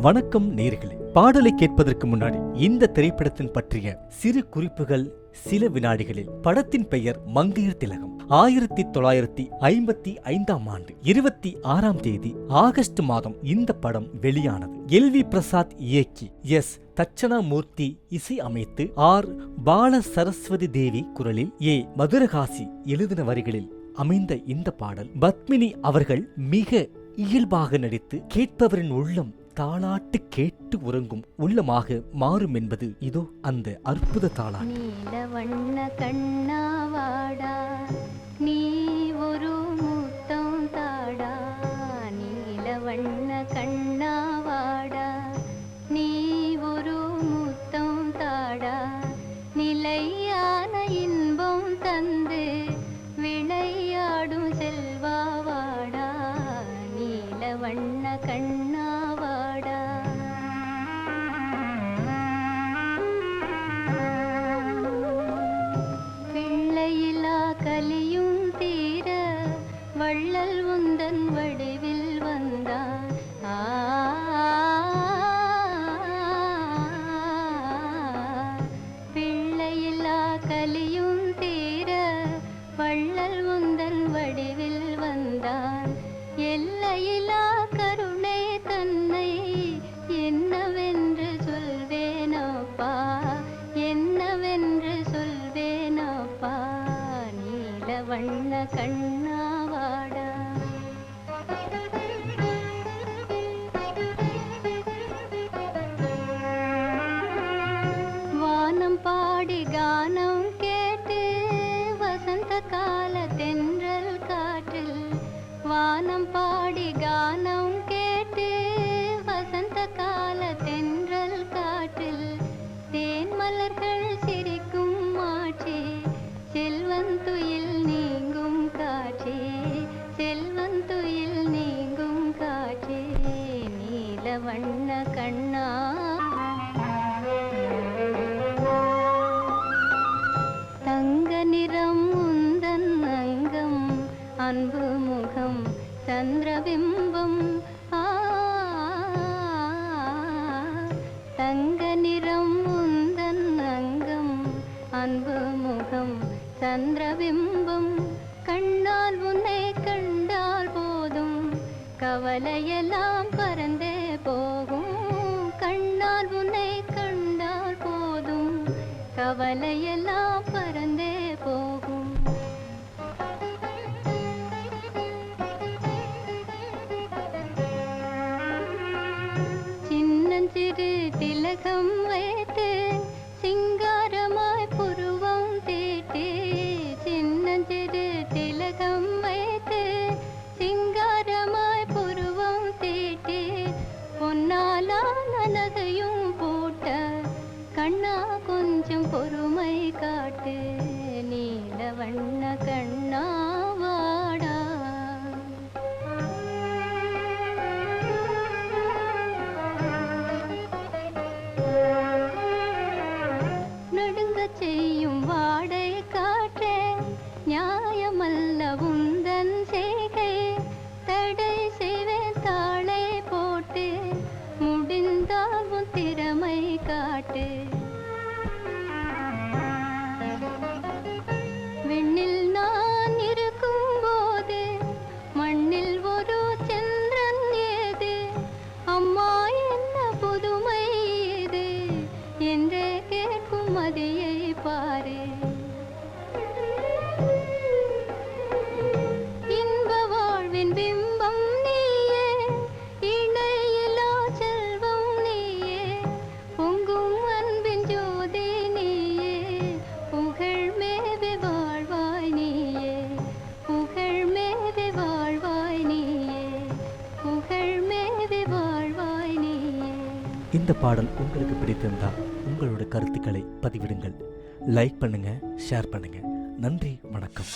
வணக்கம் நேர்களே. பாடலை கேட்பதற்கு முன்னாடி இந்த திரைப்படத்தின் பற்றிய சிறு குறிப்புகள் சில வினாடிகளில். படத்தின் பெயர் மங்கையர் திலகம். ஆயிரத்தி தொள்ளாயிரத்தி ஐம்பத்தி ஐந்தாம் ஆண்டு இருபத்தி ஆறாம் தேதி ஆகஸ்ட் மாதம் இந்த படம் வெளியானது. எல் வி பிரசாத் இயக்கி எஸ் தட்சணாமூர்த்தி இசை அமைத்து ஆர் பால சரஸ்வதி தேவி குரலில் ஏ மதுரகாசி எழுதின வரிகளில் அமைந்த இந்த பாடல். பத்மினி அவர்கள் மிக இயல்பாக நடித்து கேட்பவரின் உள்ளம் தாளாட்டு கேட்டு உறங்கும் உள்ளமாக மாறும் என்பது இதோ அந்த அற்புத தாளாட்டு. நீல வண்ண கண்ணாவாடா நீ ஒரு முத்தம் தாடா. நீல வண்ண கண்ணாவாடா நீ ஒரு முத்தம் தாடா. நிலையான இன்பம் தந்து விளையாடும் செல்வாவாடா நீல வண்ண கலியும் தீர வள்ளல் உந்தன் வடிவில் வந்தான். பிள்ளையில்லா கலியும் தீர வள்ளல் உந்தன் வடிவில் வந்தான். எல்லையிலா கருணை தன்னை என்னவென்று சொல்வேனப்பா? என்னவென்று வண்ண கண்ணாவாடா. வானம் பாடி கானம் கேட்டு வசந்த கால தென்றல் காற்றில் வானம் பாடி கானம் கேட்டு வசந்த கால தென்றல் காற்றில் தேன் மலர்கள் சிரிக்கும் மாட்சி செல்வந்துயில் நீங்கும் காட்சி செல்வந்துயில் நீங்கும் காட்சி நீல வண்ண கண்ணா. தங்க நிறம் முந்தன் அங்கம் அன்பு முகம் சந்திரபிம்பம் தங்க நிறம் அங்கம் அன்பு முகம் சந்திரபிம்பம் கண்ணால் உன்னை கண்டால் போதும். கவலையெல்லாம் பறந்தே போகும். கண்ணால் உன்னை கண்டால் போதும். கவலையெல்லாம் பறந்தே போகும். சின்னஞ்சிறு திலகம் திலகம் வைத்து சிங்காரமாய் புருவம் தீட்டி பொன்னாலான நகையும் பூட்ட கண்ணா கொஞ்சம் பொறுமை காட்டு நீல வண்ண கண்ணா நடுங்க செய்யும் வாடை காற்றே ஞான நியாயமல்ல உந்தன் செய்கை தடை செய்வேன் தாளை போட்டு முடிந்தால் உன் திறமை காட்டு. விண்ணில் நான் இருக்கும் போது மண்ணில் ஒரு சந்திரன் ஏது? அம்மா என்ன புதுமை இது என்று கேட்கும் மதியை பாரு. இந்த பாடல் உங்களுக்கு பிடித்திருந்தால் உங்களோட கருத்துக்களை பதிவிடுங்கள். லைக் பண்ணுங்கள் ஷேர் பண்ணுங்கள் நன்றி வணக்கம்.